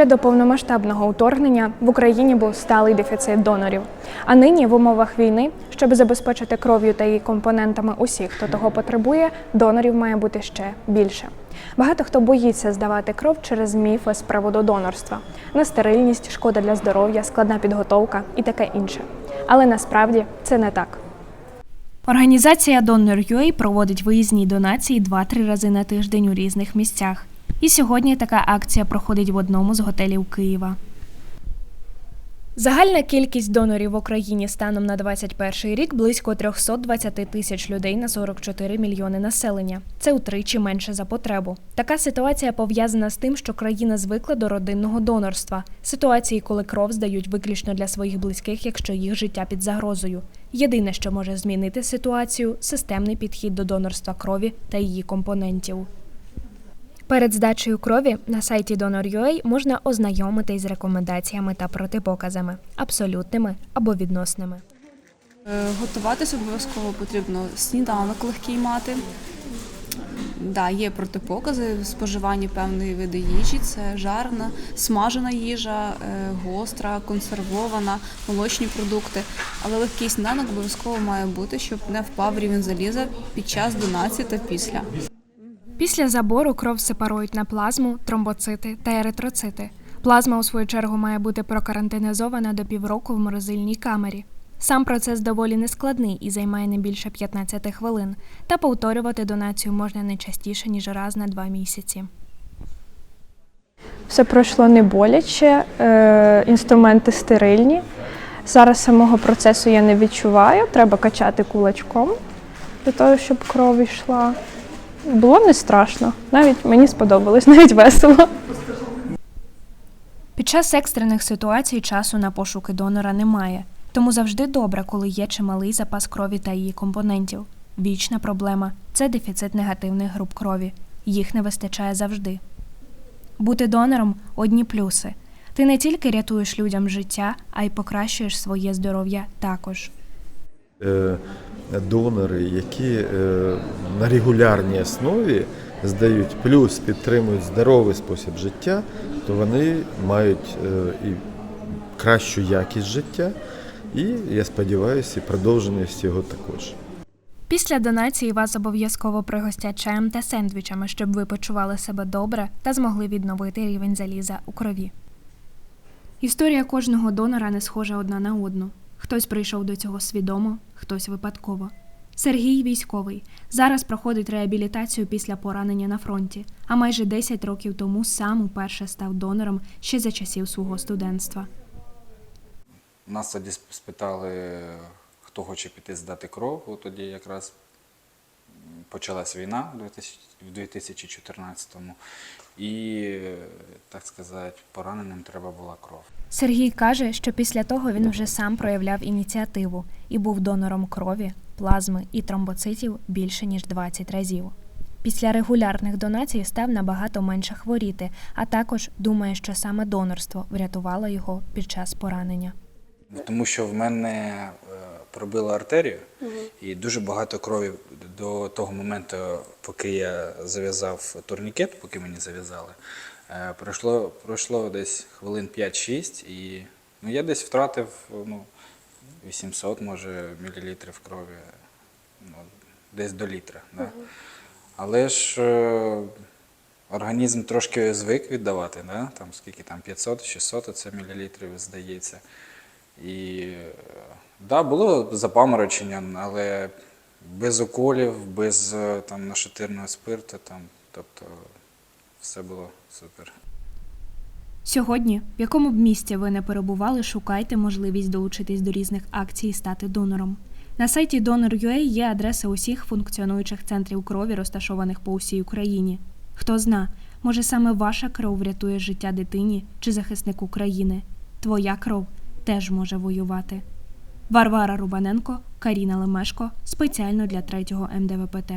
Ще до повномасштабного вторгнення в Україні був сталий дефіцит донорів. А нині в умовах війни, щоб забезпечити кров'ю та її компонентами усіх, хто того потребує, донорів має бути ще більше. Багато хто боїться здавати кров через міфи з приводу донорства, нестерильність, шкода для здоров'я, складна підготовка і таке інше. Але насправді це не так. Організація Donor.ua проводить виїзні донації 2-3 рази на тиждень у різних місцях. І сьогодні така акція проходить в одному з готелів Києва. Загальна кількість донорів в Україні станом на 2021 рік близько 320 тисяч людей на 44 мільйони населення. Це утричі менше за потребу. Така ситуація пов'язана з тим, що країна звикла до родинного донорства, ситуації, коли кров здають виключно для своїх близьких, якщо їх життя під загрозою. Єдине, що може змінити ситуацію системний підхід до донорства крові та її компонентів. Перед здачею крові на сайті Donor.ua можна ознайомитись з рекомендаціями та протипоказами абсолютними або відносними. Е, Готуватись обов'язково потрібно сніданок легкий мати. Да, є протипокази в споживанні певної види їжі. Це жарна, смажена їжа, е, гостра, консервована, молочні продукти. Але легкий сніданок обов'язково має бути, щоб не впав рівень заліза під час донації та після. Після забору кров сепарують на плазму, тромбоцити та еритроцити. Плазма, у свою чергу, має бути прокарантинізована до півроку в морозильній камері. Сам процес доволі нескладний і займає не більше 15 хвилин, та повторювати донацію можна не частіше, ніж раз на два місяці. Все пройшло не боляче, е, інструменти стерильні. Зараз самого процесу я не відчуваю, треба качати кулачком для того, щоб кров йшла. Було не страшно, навіть мені сподобалось, навіть весело. Під час екстрених ситуацій часу на пошуки донора немає, тому завжди добре, коли є чималий запас крові та її компонентів. Вічна проблема це дефіцит негативних груп крові. Їх не вистачає завжди. Бути донором одні плюси. Ти не тільки рятуєш людям життя, а й покращуєш своє здоров'я також. Е, донори, які е, на регулярній основі здають плюс підтримують здоровий спосіб життя, то вони мають е, і кращу якість життя, і я сподіваюся, і продовженість його також. Після донації вас обов'язково пригостять чаєм та сендвічами, щоб ви почували себе добре та змогли відновити рівень заліза у крові. Історія кожного донора не схожа одна на одну. Хтось прийшов до цього свідомо, хтось випадково. Сергій військовий зараз проходить реабілітацію після поранення на фронті, а майже 10 років тому сам уперше став донором ще за часів свого студентства. Нас тоді спитали, хто хоче піти здати кров. Тоді якраз почалась війна у 2000 в 2014-му. І, так сказати, пораненим треба була кров. Сергій каже, що після того він вже сам проявляв ініціативу і був донором крові, плазми і тромбоцитів більше ніж 20 разів. Після регулярних донацій став набагато менше хворіти, а також думає, що саме донорство врятувало його під час поранення. Тому що в мене пробило артерію, і дуже багато крові до того моменту, поки я зав'язав турнікет, поки мені зав'язали, е, пройшло, пройшло десь хвилин 5-6, і ну, я десь втратив ну, 800, може, мілілітрів крові, ну, десь до літра. Да? Але ж е, організм трошки звик віддавати, да? там, скільки там 500-600 це мілілітрів, здається. І да, було запаморочення, але без уколів, без е, там, нашатирного спирту, там, тобто все було супер. Сьогодні, в якому б місці ви не перебували, шукайте можливість долучитись до різних акцій і стати донором. На сайті Donor.ua є адреса усіх функціонуючих центрів крові, розташованих по усій Україні. Хто зна, може саме ваша кров врятує життя дитині чи захиснику країни. Твоя кров теж може воювати. Варвара Рубаненко, Каріна Лемешко спеціально для третього МДВПТ.